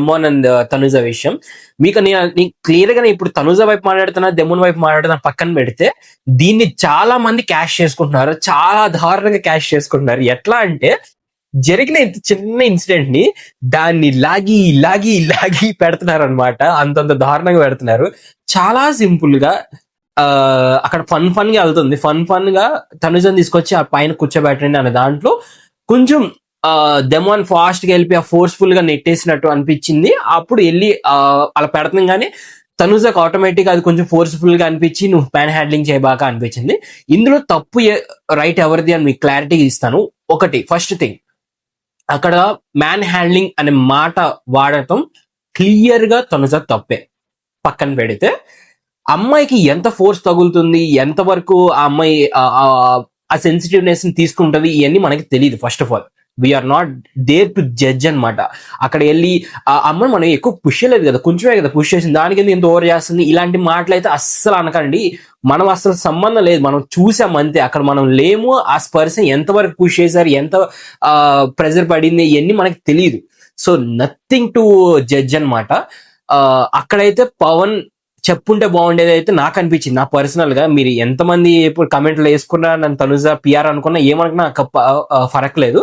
Demon and Tanuja విషయం. మీకు నేను క్లియర్గా ఇప్పుడు తనుజ వైపు మాట్లాడుతున్నా దెమోన్ వైపు మాట్లాడుతున్నా పక్కన పెడితే దీన్ని చాలా మంది క్యాష్ చేసుకుంటున్నారు. చాలా దారుణంగా క్యాష్ చేసుకుంటున్నారు. ఎట్లా అంటే జరిగిన ఇంత చిన్న ఇన్సిడెంట్ని దాన్ని లాగి లాగి లాగి పెడుతున్నారు అనమాట అంతంత దారుణంగా పెడుతున్నారు. చాలా సింపుల్గా ఆ అక్కడ ఫన్ ఫన్గా వెళ్తుంది. ఫన్ ఫన్గా తనుజని తీసుకొచ్చి ఆ పైన కూర్చోబెట్టండి అనే దాంట్లో కొంచెం డెమోన్ ఫాస్ట్గా వెళ్ళి ఆ ఫోర్స్ఫుల్గా నెట్టేసినట్టు అనిపించింది. అప్పుడు వెళ్ళి అలా పెడతాం కానీ తనుజకు ఆటోమేటిక్ అది కొంచెం ఫోర్స్ఫుల్గా అనిపించి నువ్వు ప్యాన్ హ్యాండ్లింగ్ చేయబాక అనిపించింది. ఇందులో తప్పు రైట్ ఎవరిది అని మీకు క్లారిటీ ఇస్తాను. ఒకటి ఫస్ట్ థింగ్ అక్కడ మ్యాన్ హ్యాండ్లింగ్ అనే మాట వాడటం క్లియర్గా తనుజ తప్పే. పక్కన పెడితే అమ్మాయికి ఎంత ఫోర్స్ తగులుతుంది? ఎంత వరకు ఆ అమ్మాయి ఆ- ఆ సెన్సిటివ్నెస్ని తీసుకుంటది? ఇవన్నీ మనకి తెలియదు first of all we are not there to judge అన్నమాట. అక్కడ వెళ్ళి ఆ అమ్మని మనం ఎక్కువ పుష్ చేయలేదు కదా కొంచెమే కదా పుష్ చేసింది దానికి ఎందుకు ఇంత ఓవర్ చేస్తుంది? ఇలాంటి మాటలు అయితే అస్సలు అనకండి. మనం అసలు సంబంధం లేదు మనం చూసాం అంతే. అక్కడ మనం లేము ఆ పర్సన్ ఎంతవరకు పుష్ చేశారు ఎంత ప్రెజర్ పడింది ఇవన్నీ మనకి తెలియదు. సో నథింగ్ టు జడ్జ్ అన్నమాట. ఆ, అక్కడైతే పవన్ చెప్పుంటే బాగుండేది అయితే నాకు అనిపించింది. నా పర్సనల్గా మీరు ఎంతమంది ఇప్పుడు కమెంట్లు వేసుకున్నా నన్ను తనుజ పిఆర్ అనుకున్నా ఏమనుకున్నా నాకు ఫరక్ లేదు